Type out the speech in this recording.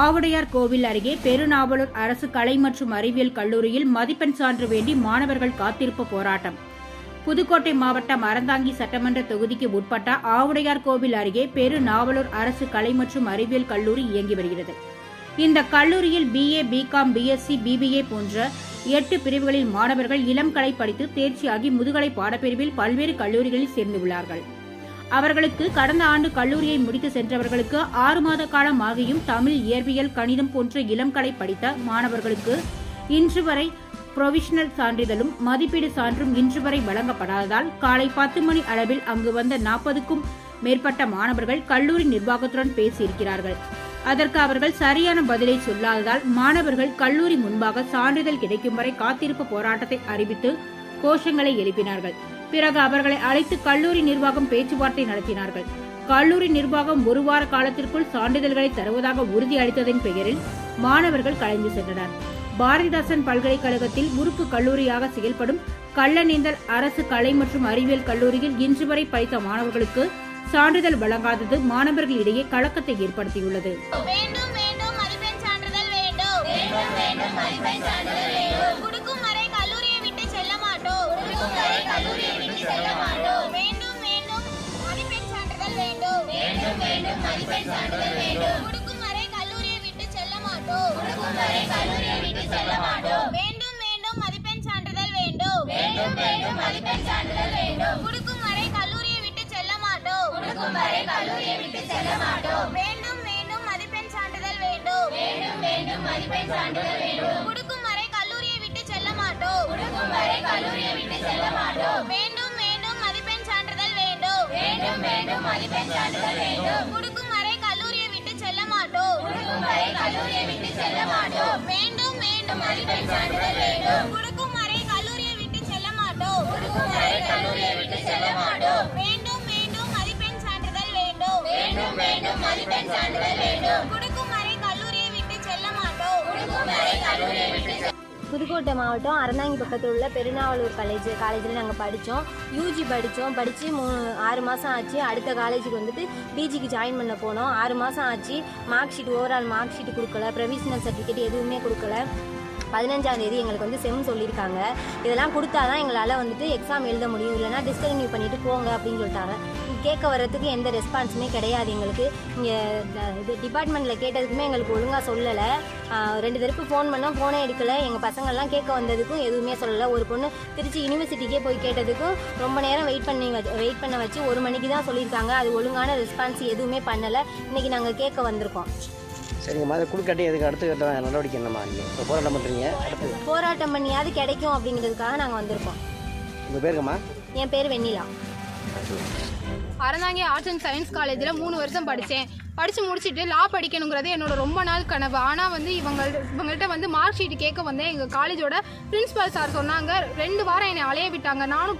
ஆவுடையார் கோவில் அருகே பெருநாவலூர் அரசு கலை மற்றும் அறிவியல் கல்லூரியில் மதிப்பெண் சான்று வேண்டி மாணவர்கள் காத்திருப்பு போராட்டம். புதுக்கோட்டை மாவட்டம் அறந்தாங்கி சட்டமன்ற தொகுதிக்கு உட்பட்ட ஆவுடையார் கோவில் அருகே பெருநாவலூர் அரசு கலை மற்றும் அறிவியல் கல்லூரி இயங்கி வருகிறது. இந்த கல்லூரியில் பிஏ பிகாம் பிஎஸ்சி பிபிஏ போன்ற எட்டு பிரிவுகளில் மாணவர்கள் இளம் கலை படித்து தேர்ச்சியாகி முதுகலை பாடப்பிரிவில் பல்வேறு கல்லூரிகளில் சேர்ந்துள்ளார்கள். அவர்களுக்கு கடந்த ஆண்டு கல்லூரியை முடித்து சென்றவர்களுக்கு ஆறு மாத காலம் ஆகியும் தமிழ் இயற்பியல் கணிதம் போன்ற இளம் கலை படித்த மாணவர்களுக்கு இன்று வரை புரொவிஷனல் சான்றிதழும் மதிப்பீடு சான்றும் இன்று வரை வழங்கப்படாததால் காலை பத்து மணி அளவில் அங்கு வந்த நாற்பதுக்கும் மேற்பட்ட மாணவர்கள் கல்லூரி நிர்வாகத்துடன் பேசியிருக்கிறார்கள். அதற்கு அவர்கள் சரியான பதிலை சொல்லாததால் மாணவர்கள் கல்லூரி முன்பாக சான்றிதழ் கிடைக்கும் வரை காத்திருப்பு போராட்டத்தை அறிவித்து கோஷங்களை எழுப்பினார்கள். பிறகு அவர்களை அழைத்து கல்லூரி நிர்வாகம் பேச்சுவார்த்தை நடத்தினார்கள். கல்லூரி நிர்வாகம் ஒரு வார காலத்திற்குள் சான்றிதழ்களை தருவதாக உறுதி அளித்ததன் பெயரில் மாணவர்கள் கலைந்து சென்றனர். பாரதிதாசன் பல்கலைக்கழகத்தில் உறுப்பு கல்லூரியாக செயல்படும் கள்ளநேந்தல் அரசு கலை மற்றும் அறிவியல் கல்லூரியில் இன்று வரை படித்த மாணவர்களுக்கு சான்றிதழ் வழங்காதது மாணவர்களிடையே கலக்கத்தை ஏற்படுத்தியுள்ளது. குடுக்கும் வரை கல்லூரியை விட்டு செல்ல மாட்டோம். குடுக்கும் வரை கல்லூரியை விட்டு செல்ல மாட்டோம். வேண்டும் வேண்டும் மதிப்பெண் சான்றிதழ் வேண்டும். வேண்டும் வேண்டும் மதிப்பெண் சான்றிதழ் வேண்டும். குடுக்கும் வரை கல்லூரியை விட்டு செல்ல மாட்டோம். வரை கல்லூரியை விட்டு செல்ல மாட்டோம். வேண்டும் வேண்டும் மதிப்பெண் சான்றிதழ் வேண்டும். வேண்டும் வேண்டும் மதிப்பெண் சான்றிதழ் வேண்டும். குடுக்கும் வரை கல்லூரியை விட்டு செல்ல மாட்டோம். வரை கல்லூரியை விட்டு செல்ல மாட்டோம். வேண்டும். வேண்டும் மதிப்பெண் சான்றிதழ் வேண்டும். குடுக்கும் வரை கல்லூரியை விட்டு செல்ல மாட்டோம். குடுக்கும் வரை கல்லூரியை விட்டு செல்ல மாட்டோம். வேண்டும் வேண்டும். மதிப்பெண் சான்றிதழ் வேண்டும். குடுக்கும் வரை கல்லூரியை விட்டு செல்ல மாட்டோம். குடுக்கும் வரை கல்லூரியை விட்டு செல்ல மாட்டோம். வேண்டும் வேண்டும். மதிப்பெண் சான்றிதழ் வேண்டும். வேண்டும் வேண்டும். மதிப்பெண் சான்றிதழ் வேண்டும். குடுக்கும் வரை கல்லூரியை விட்டு செல்ல மாட்டோம். குடுக்கும் வரை கல்லூரியை விட்டு புதுக்கோட்டை மாவட்டம் அறந்தாங்கி பக்கத்தில் உள்ள பெருநாவலூர் காலேஜ் காலேஜில் நாங்கள் படித்தோம் யூஜி படித்தோம் படித்து மூணு ஆறு மாதம் ஆச்சு. அடுத்த காலேஜுக்கு வந்துட்டு பிஜிக்கு ஜாயின் பண்ண போனோம். ஆறு மாதம் ஆச்சு. Mark sheet overall mark sheet கொடுக்கல. ப்ரொவிஷனல் சர்டிஃபிகேட் எதுவுமே கொடுக்கல. பதினஞ்சாம் தேதி எங்களுக்கு வந்து செம் சொல்லியிருக்காங்க. இதெல்லாம் கொடுத்தா தான் எங்களால் வந்துட்டு எக்ஸாம் எழுத முடியும். இல்லைனா டிஸ்கன்டினியூ பண்ணிட்டு போங்க அப்படின்னு சொல்லிட்டாங்க. கேட்க வர்றதுக்கு எந்த ரெஸ்பான்ஸுமே கிடையாது எங்களுக்கு. இங்கே இது டிபார்ட்மெண்ட்டில் கேட்டதுக்குமே எங்களுக்கு ஒழுங்காக சொல்லலை. ரெண்டு தரப்பு ஃபோன் பண்ணோம் ஃபோனே எடுக்கலை. எங்கள் பசங்கள்லாம் கேட்க வந்ததுக்கும் எதுவுமே சொல்லலை. ஒரு பொண்ணு திருச்சி யூனிவர்சிட்டிக்கே போய் கேட்டதுக்கும் ரொம்ப நேரம் வெயிட் பண்ணி வெயிட் பண்ண வச்சு ஒரு மணிக்கு தான் சொல்லியிருக்காங்க. அது ஒழுங்கான ரெஸ்பான்ஸ் எதுவுமே பண்ணலை. இன்றைக்கி நாங்கள் கேட்க வந்திருக்கோம். சரிங்கம்மா அதை குடுக்கட்டி அதுக்கு அடுத்த கட்ட நடவடிக்கை என்னம்மா நீங்கள் இப்போ போராட்டம் பண்ணுறீங்க அடுத்து போராட்டம் பண்ணியாவது கிடைக்கும் அப்படிங்கிறதுக்காக நாங்கள் வந்திருக்கோம். உங்கள் பேருங்கம்மா என் பேர் Vennila. Aranthangi arts and science காலேஜில் மூணு வருஷம் படித்தேன் படித்து முடிச்சுட்டு லா படிக்கணுங்கிறது என்னோட ரொம்ப நாள் கனவு. ஆனால் வந்து இவங்க இவங்கள்ட்ட வந்து மார்க் ஷீட் கேட்க வந்தேன். எங்கள் காலேஜோட பிரின்சிபால் சார் சொன்னாங்க ரெண்டு வாரம் என்னை அலைய விட்டாங்க. நானும்